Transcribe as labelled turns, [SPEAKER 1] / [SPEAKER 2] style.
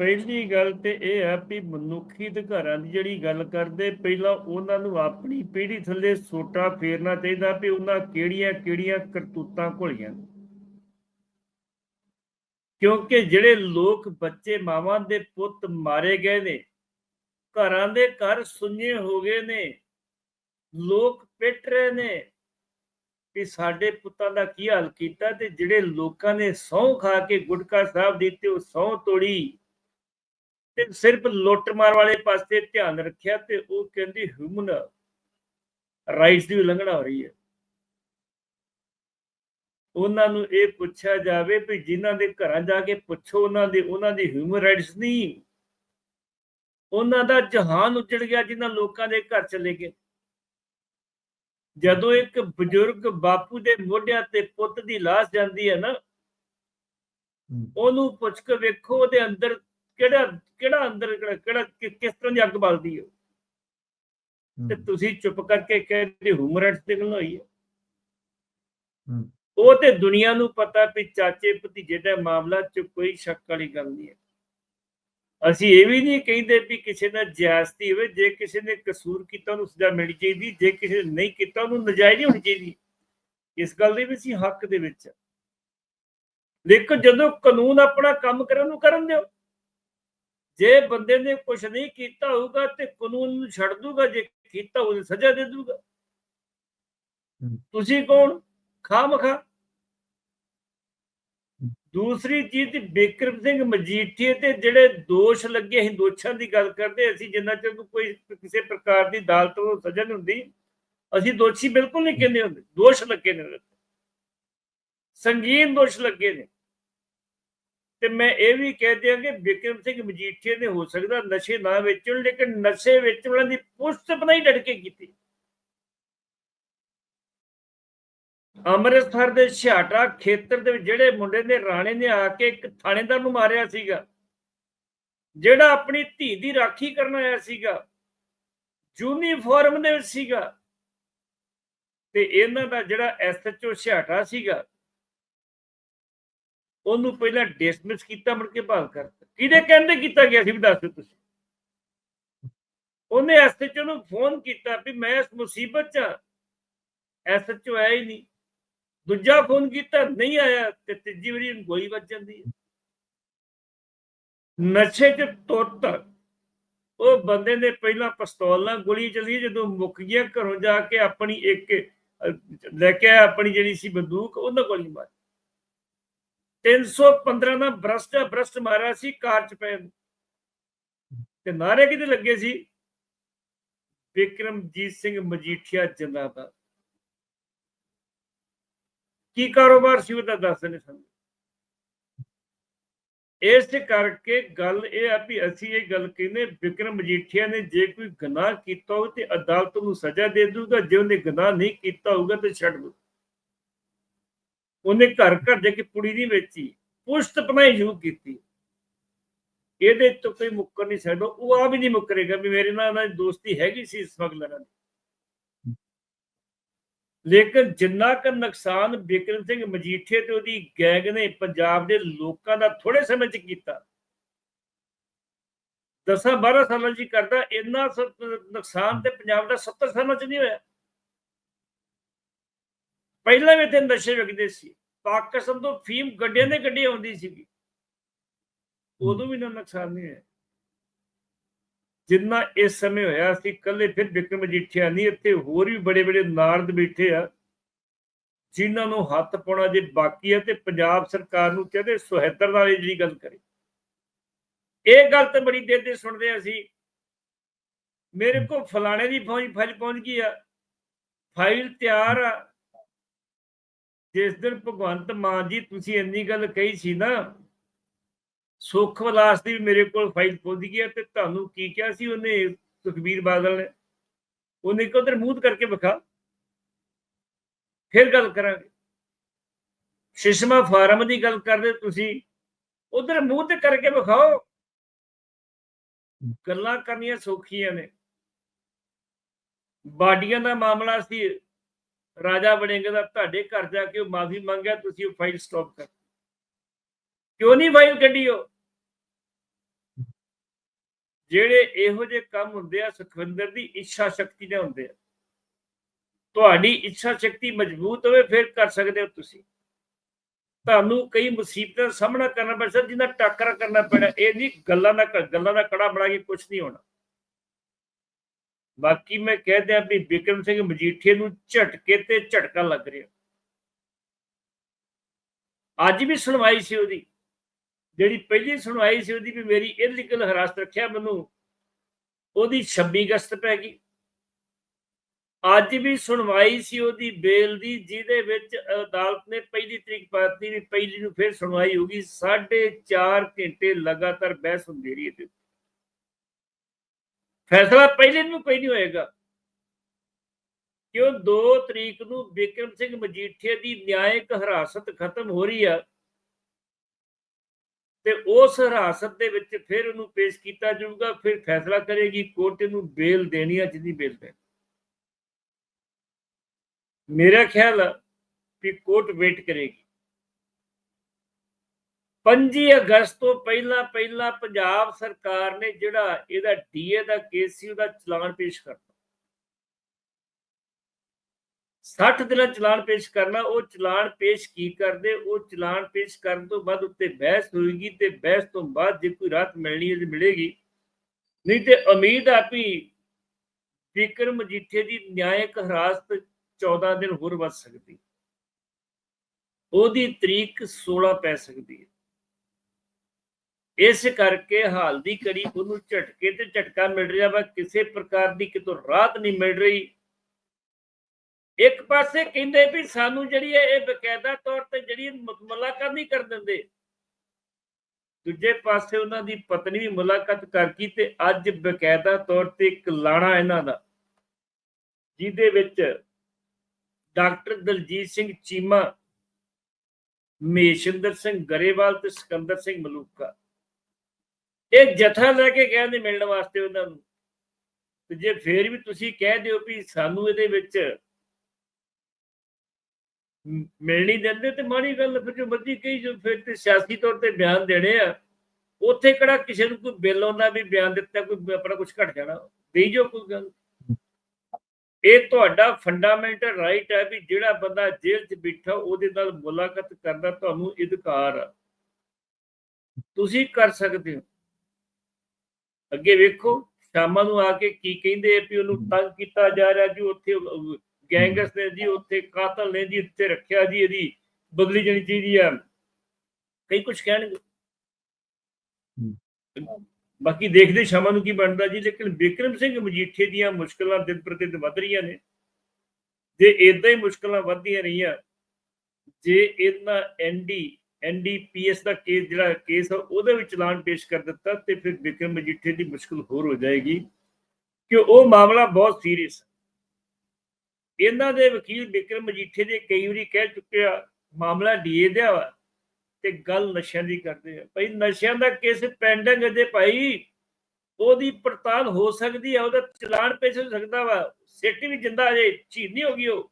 [SPEAKER 1] ਪਹਿਲੀ ਗੱਲ ਤੇ ਇਹ ਹੈ ਵੀ ਮਨੁੱਖੀ ਅਧਿਕਾਰਾਂ ਦੀ ਜਿਹੜੀ ਗੱਲ ਕਰਦੇ, ਪਹਿਲਾਂ ਉਹਨਾਂ ਨੂੰ ਆਪਣੀ ਪੀੜ੍ਹੀ ਥੱਲੇ ਸੋਟਾ ਫੇਰਨਾ ਚਾਹੀਦਾ ਵੀ ਉਹਨਾਂ ਕਿਹੜੀਆਂ ਕਿਹੜੀਆਂ ਕਰਤੂਤਾਂ ਘੋਲੀਆਂ। ਕਿਉਂਕਿ ਜਿਹੜੇ ਲੋਕ ਬੱਚੇ ਮਾਵਾਂ ਦੇ ਪੁੱਤ ਮਾਰੇ ਗਏ ਨੇ, ਘਰਾਂ ਦੇ ਘਰ ਸੁੰਨੇ ਹੋ ਗਏ ਨੇ, ਲੋਕ ਪਿੱਟ ਰਹੇ ਨੇ ਕਿ ਸਾਡੇ ਪੁੱਤਾਂ ਦਾ ਕੀ ਹਾਲ ਕੀਤਾ ਤੇ ਜਿਹੜੇ ਲੋਕਾਂ ਨੇ ਸਹੁੰ ਖਾ ਕੇ ਗੁਟਕਾ ਸਾਹਿਬ ਦੀ ਤੇ ਉਹ ਸਹੁੰ ਤੋੜੀ। ਤੇ ਸਿਰਫ ਲੁੱਟ ਮਾਰ ਵਾਲੇ ਪਾਸੇ ਧਿਆਨ ਰੱਖਿਆ ਤੇ ਉਹ ਕਹਿੰਦੀ ਹਿਊਮਨ ਰਾਈਟਸ ਦੀ ਉਲੰਘਣਾ ਹੋ ਰਹੀ ਹੈ। ਉਹਨਾਂ ਨੂੰ ਇਹ ਪੁੱਛਿਆ ਜਾਵੇ ਵੀ ਜਿਨ੍ਹਾਂ ਦੇ ਘਰਾਂ ਜਾ ਕੇ ਪੁੱਛੋ ਉਹਨਾਂ ਦੇ ਉਹਨਾਂ ਦੀ ਹਿਊਮਨ ਰਾਈਟਸ ਨਹੀਂ। ਉਹਨਾਂ ਦਾ ਜਹਾਨ ਉੱਜੜ ਗਿਆ ਜਿਨ੍ਹਾਂ ਲੋਕਾਂ ਦੇ ਘਰ ਚਲੇ ਗਏ। ਜਦੋਂ ਇੱਕ ਬਜ਼ੁਰਗ ਬਾਪੂ ਦੇ ਮੋਢਿਆਂ ਤੇ ਪੁੱਤ ਦੀ ਲਾਸ਼ ਜਾਂਦੀ ਹੈ ਨਾ। ਉਹਨੂੰ ਪੁੱਛ ਕੇ ਵੇਖੋ ਉਹਦੇ ਅੰਦਰ ਕਿਹੜਾ ਕਿਹੜਾ ਅੰਦਰ ਕਿਹੜਾ ਕਿਸ ਤਰ੍ਹਾਂ ਦੀ ਅੱਗ ਬਲਦੀ ਹੈ ਤੇ ਤੁਸੀਂ ਚੁੱਪ ਕਰਕੇ ਕਹਿੰਦੇ ਹਿਊਮਨ ਤੇ ਗੱਲ ਹੋਈ ਹੈ। ਉਹ ਤੇ ਦੁਨੀਆ ਨੂੰ ਪਤਾ ਵੀ ਚਾਚੇ ਭਤੀਜੇ ਦਾ ਮਾਮਲਾ ਚ ਕੋਈ ਸ਼ੱਕ ਵਾਲੀ ਗੱਲ ਨਹੀਂ ਹੈ। ਅਸੀਂ ਇਹ ਵੀ ਨਹੀਂ ਕਹਿੰਦੇ ਵੀ ਕਿਸੇ ਨਾਲ ਜ਼ਿਆਦਤੀ ਹੋਵੇ ਜੇ ਕਿਸੇ ਨੇ ਕਸੂਰ ਕੀਤਾ ਉਹਨੂੰ ਸਜ਼ਾ ਮਿਲਣੀ ਚਾਹੀਦੀ ਜੇ ਕਿਸੇ ਨੇ ਨਹੀਂ ਕੀਤਾ ਉਹਨੂੰ ਨਜਾਇਜ਼ ਨਹੀਂ ਹੋਣੀ ਚਾਹੀਦੀ ਇਸ ਗੱਲ ਦੇ ਵਿੱਚ ਅਸੀਂ ਹੱਕ ਦੇ ਵਿੱਚ ਹਾਂ। ਲੇਕਿਨ ਜਦੋਂ ਕਾਨੂੰਨ ਆਪਣਾ ਕੰਮ ਕਰਨ ਨੂੰ ਕਰਨ ਦਿਓ। ਜੇ ਬੰਦੇ ਨੇ ਕੁਝ ਨਹੀਂ ਕੀਤਾ ਹੋਊਗਾ ਤੇ ਕਾਨੂੰਨ ਨੂੰ ਛੱਡ ਦੂਗਾ ਜੇ ਕੀਤਾ ਉਹਨੂੰ ਸਜ਼ਾ ਦੇ ਦੂਗਾ। ਤੁਸੀਂ ਕੌਣ ਖਾਮਖਾ। ਦੂਸਰੀ ਚੀਜ਼ ਬਿਕਰਮ ਸਿੰਘ ਮਜੀਠੀਏ ਤੇ ਜਿਹੜੇ ਦੋਸ਼ ਲੱਗੇ ਅਸੀਂ ਦੋਸ਼ਾਂ ਦੀ ਗੱਲ ਕਰਦੇ ਅਸੀਂ ਜਿੰਨਾ ਚਿਰ ਕੋਈ ਕਿਸੇ ਪ੍ਰਕਾਰ ਦੀ ਅਦਾਲਤ ਨੂੰ ਸਜ਼ਾ ਨਹੀਂ ਹੁੰਦੀ ਅਸੀਂ ਦੋਸ਼ੀ ਬਿਲਕੁਲ ਨਹੀਂ ਕਹਿੰਦੇ ਹੁੰਦੇ ਦੋਸ਼ ਲੱਗੇ ਨੇ ਤੇ। ਸੰਗੀਨ ਦੋਸ਼ ਲੱਗੇ ਨੇ ਤੇ ਮੈਂ ਇਹ ਵੀ ਕਹਿ ਦਿਆਂ ਕਿ ਬਿਕਰਮ ਸਿੰਘ ਮਜੀਠੀਏ ਨੇ ਹੋ ਸਕਦਾ ਨਸ਼ੇ ਨਾ ਵੇਚਣ, ਲੇਕਿਨ ਨਸ਼ੇ ਵਿੱਚ ਉਹਨਾਂ ਦੀ ਪੁਸ਼ਤ ਬਣਾਈ ਡਟ ਕੇ ਕੀਤੀ। ਅੰਮ੍ਰਿਤਸਰ ਦੇ ਛਾਟਾ ਖੇਤਰ ਦੇ ਜਿਹੜੇ ਮੁੰਡੇ ਨੇ, ਰਾਣੇ ਨੇ ਆ ਕੇ ਇੱਕ ਥਾਣੇਦਾਰ ਨੂੰ ਮਾਰਿਆ ਸੀਗਾ, ਜਿਹੜਾ ਆਪਣੀ ਧੀ ਦੀ ਰਾਖੀ ਕਰਨ ਆਇਆ ਸੀਗਾ, ਯੂਨੀਫਾਰਮ ਦੇ ਵਿੱਚ ਸੀਗਾ। ਤੇ ਇਹਨਾਂ ਦਾ ਜਿਹੜਾ ਐਸਐਚਓ ਛਾਟਾ ਸੀਗਾ ਉਹਨੂੰ ਪਹਿਲਾਂ ਡਿਸਮਿਸ ਕੀਤਾ, ਮੁੜ ਕੇ ਬਹਾਲ ਕਰਤਾ। ਕਿਹਦੇ ਕਹਿੰਦੇ ਕੀਤਾ ਗਿਆ ਸੀ ਵੀ ਦੱਸ ਦਿਓ ਤੁਸੀਂ? ਉਹਨੇ ਐਸਐਚਓ ਨੂੰ ਫੋਨ ਕੀਤਾ ਵੀ ਮੈਂ ਇਸ ਮੁਸੀਬਤ 'ਚ ਐਸਐਚਓ ਆਇਆ ਹੀ ਨਹੀਂ। ਦੂਜਾ ਫੋਨ ਕੀਤਾ, ਨਹੀਂ ਆਇਆ ਤੇ ਤੀਜੀ ਵਾਰੀ ਉਹਨੂੰ ਗੋਲੀ ਵੱਜ ਜਾਂਦੀ ਹੈ। ਨਸ਼ੇ 'ਚ ਤੁੱਤ ਉਹ ਬੰਦੇ ਨੇ ਪਹਿਲਾਂ ਪਿਸਤੌਲ ਨਾਲ ਗੋਲੀ ਚਲੀ, ਜਦੋਂ ਮੁੱਕ ਗਿਆ ਘਰੋਂ ਜਾ ਕੇ ਆਪਣੀ ਇੱਕ ਲੈ ਕੇ ਆਇਆ ਆਪਣੀ ਜਿਹੜੀ ਸੀ ਬੰਦੂਕ ਉਹਨਾਂ ਗੋਲੀ ਮਾਰੀ। 315 ਦਾ ਬਰਸਟ ਬਰਸਟ ਮਾਰਿਆ ਸੀ, ਕਾਰ 'ਚ ਪੈ ਤੇ ਨਾਰੇ ਕਿਤੇ ਲੱਗੇ ਸੀ? ਵਿਕਰਮਜੀਤ ਸਿੰਘ ਮਜੀਠੀਆ ਜਿੰਦਾਬਾਦ। ਕੀ ਕਾਰੋਬਾਰ ਸੀ ਉਹਦਾ ਦੱਸਦੇ ਨੇ ਸਾਨੂੰ। ਇਸ ਕਰਕੇ ਗੱਲ ਇਹ ਆ ਵੀ ਅਸੀਂ ਇਹ ਗੱਲ ਕਹਿੰਦੇ ਵਿਕਰਮ ਮਜੀਠੀਆ ਨੇ ਜੇ ਕੋਈ ਗੁਨਾਹ ਕੀਤਾ ਹੋਵੇ ਤੇ ਅਦਾਲਤ ਨੂੰ ਸਜ਼ਾ ਦੇ ਦੂਗਾ ਜੇ ਉਹਨੇ ਗੁਨਾਹ ਨਹੀਂ ਕੀਤਾ ਹੋਊਗਾ ਤੇ ਛੱਡ ਦੂ ਉਹਨੇ ਘਰ ਘਰ ਜਾ ਕੇ ਪੁੜੀ ਨਹੀਂ ਵੇਚੀ, ਪੁਸ਼ਤ ਬਣਾਈ ਸ਼ੁਰੂ ਕੀਤੀ। ਇਹਦੇ ਤੋਂ ਕੋਈ ਮੁੱਕਰ ਨਹੀਂ ਸਕਦਾ, ਉਹ ਆ ਵੀ ਨਹੀਂ ਮੁੱਕਰੇਗਾ ਵੀ ਮੇਰੇ ਨਾਲ ਉਹਨਾਂ ਦੀ ਦੋਸਤੀ ਹੈਗੀ ਸੀ ਸਮਗਲਰਾਂ ਦੀ। ਲੇਕਿਨ ਜਿੰਨਾ ਕੁ ਨੁਕਸਾਨ ਬਿਕਰਮ ਸਿੰਘ ਮਜੀਠੀਆ ਤੇ ਉਹਦੀ ਗੈਂਗ ਨੇ ਪੰਜਾਬ ਦੇ ਲੋਕਾਂ ਦਾ ਥੋੜੇ ਸਮੇਂ ਚ ਕੀਤਾ। 10 12 ਸਾਲਾਂ ਚ ਹੀ ਕਰਦਾ, ਇੰਨਾ ਨੁਕਸਾਨ ਤੇ ਪੰਜਾਬ ਦਾ 70 ਸਾਲਾਂ ਚ ਨਹੀਂ ਹੋਇਆ। ਪਹਿਲਾਂ ਵੀ ਇੱਥੇ ਨਸ਼ੇ ਵਿਕਦੇ ਸੀ। ਪਾਕਿਸਤਾਨ ਤੋਂ ਫੀਮ ਗੱਡੀਆਂ ਦੇ ਗੱਡੀ ਆਉਂਦੀ ਸੀਗੀ। ਉਦੋਂ ਵੀ ਨਾ ਨੁਕਸਾਨ ਨਹੀਂ ਹੋਇਆ। ਜਿੰਨਾ ਇਸ ਸਮੇਂ ਹੋਇਆ ਸੀ ਕੱਲੇ ਫਿਰ ਵਿਕਰਮ ਮਜੀਠੀਆ ਨਹੀਂ, ਇੱਥੇ ਹੋਰ ਵੀ ਬੜੇ ਬੜੇ ਨਾਰਦ ਬੈਠੇ ਆ, ਜਿਨ੍ਹਾਂ ਨੂੰ ਹੱਥ ਪਾਉਣਾ ਜੇ ਬਾਕੀ ਹੈ ਤੇ ਪੰਜਾਬ ਸਰਕਾਰ ਨੂੰ ਕਹਿੰਦੇ ਸੁਹਿੱਦਰ ਨਾਲ ਜਿਹੜੀ ਗੱਲ ਕਰੇ। ਇਹ ਗੱਲ ਤਾਂ ਬੜੀ ਦੇਰ ਦੇ ਸੁਣਦੇ ਆ ਅਸੀਂ। ਮੇਰੇ ਕੋਲ ਫਲਾਣੇ ਦੀ ਫੌਜ ਫਾਈਲ ਪਹੁੰਚ ਗਈ ਆ। ਫਾਈਲ ਤਿਆਰ ਆ। ਜਿਸ ਦਿਨ ਭਗਵੰਤ ਮਾਨ ਜੀ ਤੁਸੀਂ ਇੰਨੀ ਗੱਲ ਕਹੀ ਸੀ ਨਾ, ਸੁਖ ਵਿਲਾਸ ਦੀ ਮੇਰੇ ਕੋਲ ਫਾਈਲ ਪਹੁੰਚ ਗਈ ਹੈ ਤੇ ਤੁਹਾਨੂੰ ਕੀ ਕਿਹਾ ਸੀ ਉਹਨੇ ਸੁਖਬੀਰ ਬਾਦਲ ਨੇ? ਉਹਨੇ ਕਿ ਉਧਰ ਮੂੰਹ ਕਰਕੇ ਵਿਖਾ, ਫਿਰ ਗੱਲ ਕਰਾਂਗੇ। ਸ਼ਿਸ਼ਮਾ ਫਾਰਮ ਦੀ ਗੱਲ ਕਰਦੇ ਤੁਸੀਂ, ਉਧਰ ਮੂੰਹ ਤੇ ਕਰਕੇ ਵਿਖਾਓ। ਗੱਲਾਂ ਕਰਨੀਆਂ ਸੌਖੀਆਂ ਨੇ। ਬਾਡੀਆਂ ਦਾ ਮਾਮਲਾ ਸੀ ਰਾਜਾ ਬਣੇਗਾ ਤਾਂ ਤੁਹਾਡੇ ਘਰ ਜਾ ਕੇ ਉਹ ਮਾਫੀ ਮੰਗਿਆ, ਤੁਸੀਂ ਉਹ ਫਾਈਲ ਸਟਾਪ ਕਰ ਕਿਉਂ ਨਹੀਂ ਫਾਈਲ ਕੱਢੀ ਉਹ? ਜਿਹੜੇ ਇਹੋ ਜਿਹੇ ਕੰਮ ਹੁੰਦੇ ਆ, ਸੁਖਵਿੰਦਰ ਦੀ ਇੱਛਾ ਸ਼ਕਤੀ ਦੇ ਹੁੰਦੇ ਆ। ਤੁਹਾਡੀ ਇੱਛਾ ਸ਼ਕਤੀ ਮਜ਼ਬੂਤ ਹੋਵੇ, ਫਿਰ ਕਰ ਸਕਦੇ ਹੋ ਤੁਸੀਂ। ਤੁਹਾਨੂੰ ਕਈ ਮੁਸੀਬਤਾਂ ਦਾ ਸਾਹਮਣਾ ਕਰਨਾ ਪੈ ਸਕਦਾ ਜਿੰਨਾ ਟੱਕਰਾ ਕਰਨਾ ਪੈਣਾ, ਇਹ ਨਹੀਂ, ਗੱਲਾਂ ਦਾ ਗੱਲਾਂ ਦਾ ਕੜਾ ਬਣਾ ਕੇ ਕੁਝ ਨਹੀਂ ਹੋਣਾ। ਬਾਕੀ ਮੈਂ ਕਹਿ ਦਿਆਂ ਵੀ ਬਿਕਰਮ ਸਿੰਘ ਮਜੀਠੀਏ ਨੂੰ ਝਟਕੇ ਤੇ ਝਟਕਾ ਲੱਗ ਰਿਹਾ। ਅੱਜ ਵੀ ਸੁਣਵਾਈ ਸੀ ਉਹਦੀ। ਜਿਹੜੀ ਪਹਿਲੀ ਸੁਣਵਾਈ ਸੀ ਉਹਦੀ ਵੀ ਮੇਰੀ ਇਲੀਗਲ ਹਰਾਸਤ ਰੱਖਿਆ ਮੈਨੂੰ। ਉਹਦੀ 26 ਅਗਸਤ ਪੈ ਗਈ। ਅੱਜ ਵੀ ਸੁਣਵਾਈ ਸੀ ਉਹਦੀ ਬੇਲ ਦੀ, ਜਿਹਦੇ ਵਿੱਚ ਅਦਾਲਤ ਨੇ ਪਹਿਲੀ ਤਰੀਕ ਪਾਤੀ ਵੀ ਪਹਿਲੀ ਨੂੰ ਫਿਰ ਸੁਣਵਾਈ ਹੋਗੀ 4.5 ਘੰਟੇ ਲਗਾਤਾਰ ਬਹਿਸ ਹੁੰਦੀ ਰਹੀ ਇਹਦੇ ਫੈਸਲਾ ਪਹਿਲੇ ਨੂੰ ਕੋਈ ਨਹੀਂ ਹੋਏਗਾ। ਕਿਉਂ 2 ਤਰੀਕ ਨੂੰ ਬਿਕਰਮ ਸਿੰਘ ਮਜੀਠੀਆ ਦੀ ਨਿਆਇਕ ਹਿਰਾਸਤ ਖਤਮ ਹੋ ਰਹੀ ਆ ਤੇ ਉਸ ਹਿਰਾਸਤ ਦੇ ਵਿੱਚ ਫਿਰ ਉਹਨੂੰ ਪੇਸ਼ ਕੀਤਾ ਜਾਊਗਾ, ਫਿਰ ਫੈਸਲਾ ਕਰੇਗੀ, ਕੋਰਟ ਨੂੰ ਬੇਲ ਦੇਣੀ ਆ, ਜਿੰਨੀ ਬੇਲ ਦੇ ਮੇਰਾ ਖਿਆਲ ਆ ਕਿ ਕੋਰਟ ਵੇਟ ਕਰੇਗੀ। 25 ਅਗਸਤ ਤੋਂ ਪਹਿਲਾਂ ਪਹਿਲਾਂ ਪੰਜਾਬ ਸਰਕਾਰ ਨੇ ਜਿਹੜਾ ਇਹਦਾ ਡੀਏ ਦਾ ਕੇਸ ਸੀ, ਉਹਦਾ ਚਲਾਨ ਪੇਸ਼ ਕਰਨਾ 60 ਦਿਨਾਂ ਚਲਾਨ ਪੇਸ਼ ਕਰਨਾ, ਉਹ ਚਲਾਨ ਪੇਸ਼ ਕੀ ਕਰਦੇ? ਉਹ ਚਲਾਨ ਪੇਸ਼ ਕਰਨ ਤੋਂ ਬਾਅਦ ਉੱਤੇ ਬਹਿਸ ਹੋਏਗੀ ਤੇ ਬਹਿਸ ਤੋਂ ਬਾਅਦ ਜੇ ਕੋਈ ਰਾਤ ਮਿਲਣੀ ਹੈ ਮਿਲੇਗੀ। ਨਹੀਂ ਤੇ ਉਮੀਦ ਆ ਵੀ ਫਿਕਰ ਮਜੀਠੇ ਦੀ ਨਿਆਇਕ ਹਿਰਾਸਤ 14 ਦਿਨ ਹੋਰ ਵੱਧ ਸਕਦੀ। ਉਹਦੀ ਤਰੀਕ 16 ਪੈ ਸਕਦੀ ਹੈ। ਇਸ ਕਰਕੇ ਹਾਲ ਦੀ ਕੜੀ ਉਹਨੂੰ ਝਟਕੇ ਤੇ ਝਟਕਾ ਮਿਲ ਰਿਹਾ ਵਾ, ਕਿਸੇ ਪ੍ਰਕਾਰ ਦੀ ਕਿਤੋਂ ਰਾਹਤ ਨਹੀਂ ਮਿਲ ਰਹੀ। ਇੱਕ ਪਾਸੇ ਕਹਿੰਦੇ ਵੀ ਸਾਨੂੰ ਜਿਹੜੀ ਇਹ ਬਕਾਇਦਾ ਤੌਰ ਤੇ ਜਿਹੜੀ ਮੁਲਾਕਾਤ ਨਹੀਂ ਕਰ ਦਿੰਦੇ। ਦੂਜੇ ਪਾਸੇ ਉਹਨਾਂ ਦੀ ਪਤਨੀ ਵੀ ਮੁਲਾਕਾਤ ਕਰ ਤੇ ਅੱਜ ਬਕਾਇਦਾ ਤੌਰ ਤੇ ਇੱਕ ਲਾਣਾ ਇਹਨਾਂ ਦਾ, ਜਿਹਦੇ ਵਿੱਚ ਡਾਕਟਰ ਦਲਜੀਤ ਸਿੰਘ ਚੀਮਾ, ਮਹੇਸ਼ਿੰਦਰ ਸਿੰਘ ਗਰੇਵਾਲ ਤੇ ਸਿਕੰਦਰ ਸਿੰਘ ਮਲੂਕਾ। ਇਹ ਜਥਾ ਲੈ ਕੇ ਕਹਿੰਦੇ ਮਿਲਣ ਵਾਸਤੇ ਉਹਨਾਂ ਨੂੰ। ਤੇ ਜੇ ਫੇਰ ਵੀ ਤੁਸੀਂ ਕਹਿ ਦਿਓ ਵੀ ਸਾਨੂੰ ਇਹਦੇ ਵਿੱਚ ਮ- ਮਿਲ ਨਹੀਂ ਦਿੰਦੇ ਤੇ ਮਾੜੀ ਗੱਲ ਫਿਰ ਜੋ ਮਰਜ਼ੀ ਕਹੀ ਜੋ ਫਿਰ ਤੇ ਸਿਆਸੀ ਤੌਰ ਤੇ ਬਿਆਨ ਦੇਣੇ ਆ। ਉੱਥੇ ਕਿਹੜਾ ਕਿਸੇ ਨੂੰ ਕੋਈ ਬਿੱਲ ਆਉਂਦਾ ਵੀ ਬਿਆਨ ਦਿੱਤਾ, ਕੋਈ ਆਪਣਾ ਕੁਝ ਘਟ ਜਾਣਾ ਦੇਈ ਜੋ ਕੋਈ ਗੱਲ। ਇਹ ਤੁਹਾਡਾ ਫੰਡਾਮੈਂਟਲ ਰਾਈਟ ਹੈ ਵੀ ਜਿਹੜਾ ਬੰਦਾ ਜੇਲ੍ਹ 'ਚ ਬੈਠਾ, ਉਹਦੇ ਨਾਲ ਮੁਲਾਕਾਤ ਕਰਦਾ ਤੁਹਾਨੂੰ ਅਧਿਕਾਰ ਆ। ਤੁਸੀਂ ਕਰ ਸਕਦੇ ਹੋ। ਅੱਗੇ ਵੇਖੋ ਸ਼ਾਮਾਂ ਨੂੰ ਆ ਕੇ ਕੀ ਕਹਿੰਦੇ ਆ ਵੀ ਉਹਨੂੰ ਤੰਗ ਕੀਤਾ ਜਾ ਰਿਹਾ ਜੀ ਉੱਥੇ ਗੈਂਗਸ ਨੇ ਜੀ ਉੱਥੇ ਕਾਤਲ ਨੇ ਜੀ ਉੱਥੇ ਰੱਖਿਆ ਜੀ ਇਹਦੀ ਬਦਲੀ ਜਾਣੀ ਚਾਹੀਦੀ ਆ ਕਈ ਕੁਝ ਕਹਿਣਗੇ। ਬਾਕੀ ਦੇਖਦੇ ਸ਼ਾਮਾਂ ਨੂੰ ਕੀ ਬਣਦਾ ਜੀ ਲੇਕਿਨ ਬਿਕਰਮ ਸਿੰਘ ਮਜੀਠੇ ਦੀਆਂ ਮੁਸ਼ਕਲਾਂ ਦਿਨ ਪ੍ਰਤੀ ਦਿਨ ਵੱਧ ਰਹੀਆਂ ਨੇ। ਜੇ ਇਦਾਂ ਹੀ ਮੁਸ਼ਕਲਾਂ ਵੱਧਦੀਆਂ ਰਹੀਆਂ ਜੇ ਇਹਨਾਂ ਐਨਡੀ ਐਨਡੀਪੀਐਸ ਦਾ ਕੇਸ ਜਿਹੜਾ ਕੇਸ ਆ, ਉਹਦੇ ਵਿੱਚ ਚਲਾਨ ਪੇਸ਼ ਕਰ ਦਿੱਤਾ ਤੇ ਫਿਰ ਬਿਕਰਮ ਮਜੀਠੇ ਦੀ ਮੁਸ਼ਕਲ ਹੋਰ ਹੋ ਜਾਏਗੀ ਕਿ ਉਹ ਮਾਮਲਾ ਬਹੁਤ ਸੀਰੀਅਸ ਹੈ ਇਹਨਾਂ ਦੇ ਵਕੀਲ ਬਿਕਰਮ ਮਜੀਠੇ ਦੇ ਕਈ ਵਾਰੀ ਕਹਿ ਚੁੱਕੇ ਆ, ਮਾਮਲਾ ਡੀਏ ਦਾ ਵਾ ਤੇ ਗੱਲ ਨਸ਼ਿਆਂ ਦੀ ਕਰਦੇ ਆ। ਭਾਈ ਨਸ਼ਿਆਂ ਦਾ ਕੇਸ ਪੈਂਡਿੰਗ ਅਜੇ ਭਾਈ, ਉਹਦੀ ਪੜਤਾਲ ਹੋ ਸਕਦੀ ਆ, ਉਹਦਾ ਚਲਾਨ ਪੇਸ਼ ਹੋ ਸਕਦਾ ਵਾ, ਸਿੱਟ ਵੀ ਜਿੰਦਾ ਅਜੇ ਸ਼ਹੀਦ ਨਹੀਂ ਹੋ ਗਈ ਉਹ।